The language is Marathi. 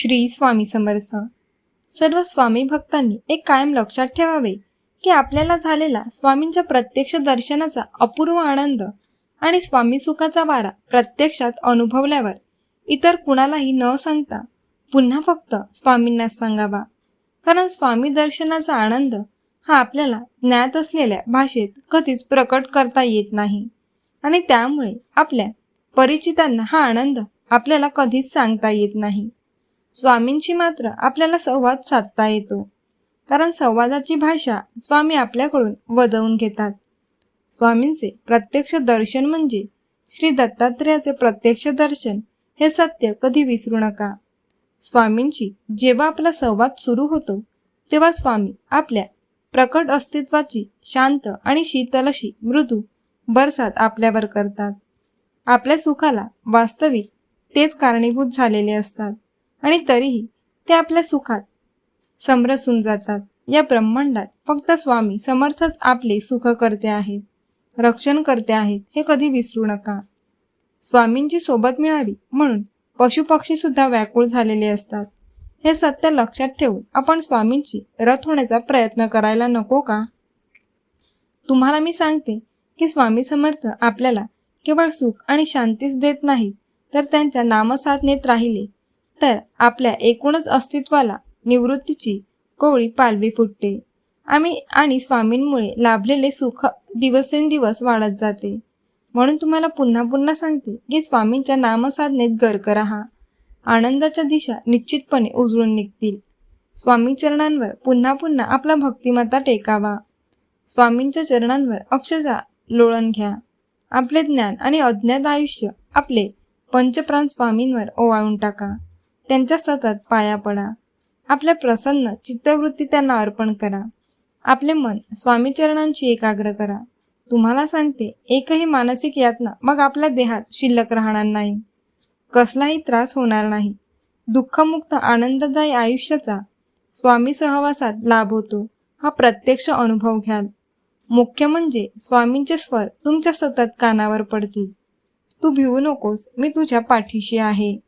श्री स्वामी समर्थ. सर्व स्वामी भक्तांनी एक कायम लक्षात ठेवावे की आपल्याला झालेला स्वामींच्या प्रत्यक्ष दर्शनाचा अपूर्व आनंद आणि स्वामी सुखाचा वारा प्रत्यक्षात अनुभवल्यावर इतर कुणालाही न सांगता पुन्हा फक्त स्वामींनाच सांगावा. कारण स्वामी दर्शनाचा आनंद हा आपल्याला ज्ञात असलेल्या भाषेत कधीच प्रकट करता येत नाही आणि त्यामुळे आपल्या परिचितांना हा आनंद आपल्याला कधीच सांगता येत नाही. स्वामींशी मात्र आपल्याला संवाद साधता येतो. कारण संवादाची भाषा स्वामी आपल्याकडून वदवून घेतात. स्वामींचे प्रत्यक्ष दर्शन म्हणजे श्री दत्तात्रेयाचे प्रत्यक्ष दर्शन हे सत्य कधी विसरू नका. स्वामींची जेव्हा आपला संवाद सुरू होतो तेव्हा स्वामी आपल्या प्रकट अस्तित्वाची शांत आणि शीतलशी मृदू बरसात आपल्यावर करतात. आपल्या सुखाला वास्तविक तेच कारणीभूत झालेले असतात. आणि तरीही ते आपल्या सुखात समरसून जातात. या ब्रह्मांडात फक्त स्वामी समर्थच आपले सुख करते आहेत रक्षण करते आहेत हे कधी विसरू नका. स्वामींची सोबत मिळावी म्हणून पशुपक्षी सुद्धा व्याकुळ झालेले असतात. हे सत्य लक्षात ठेवून आपण स्वामींची रथ होण्याचा प्रयत्न करायला नको का? तुम्हाला मी सांगते की स्वामी समर्थ आपल्याला केवळ सुख आणि शांतीच देत नाहीत तर त्यांच्या नामसाधनेत राहिले तर आपल्या एकूणच अस्तित्वाला निवृत्तीची कोवळी पालवी फुटते. आम्ही आणि स्वामींमुळे लाभलेले सुख दिवसेंदिवस वाढत जाते. म्हणून तुम्हाला पुन्हा पुन्हा सांगते की स्वामींच्या नामसाधनेत गर्क राहा. आनंदाच्या दिशा निश्चितपणे उजळून निघतील. स्वामी चरणांवर पुन्हा पुन्हा आपला भक्तिमत्ता टेकावा. स्वामींच्या चरणांवर अक्षरशः लोळण घ्या. आपले ज्ञान आणि अज्ञात आयुष्य आपले पंचप्राण स्वामींवर ओवाळून टाका. त्यांच्या सतत पाया पडा. आपल्या प्रसन्न चित्तवृत्ती त्यांना अर्पण करा. आपले मन स्वामीचरणांशी एकाग्र करा. तुम्हाला सांगते एकही मानसिक यातना मग आपल्या देहात शिल्लक राहणार नाही. कसलाही त्रास होणार नाही. दुःखमुक्त आनंददायी आयुष्याचा स्वामी सहवासात लाभ होतो. हा प्रत्यक्ष अनुभव घ्याल. मुख्य म्हणजे स्वामींचे स्वर तुमच्या सतत कानावर पडतील. तू भिवू नकोस मी तुझ्या पाठीशी आहे.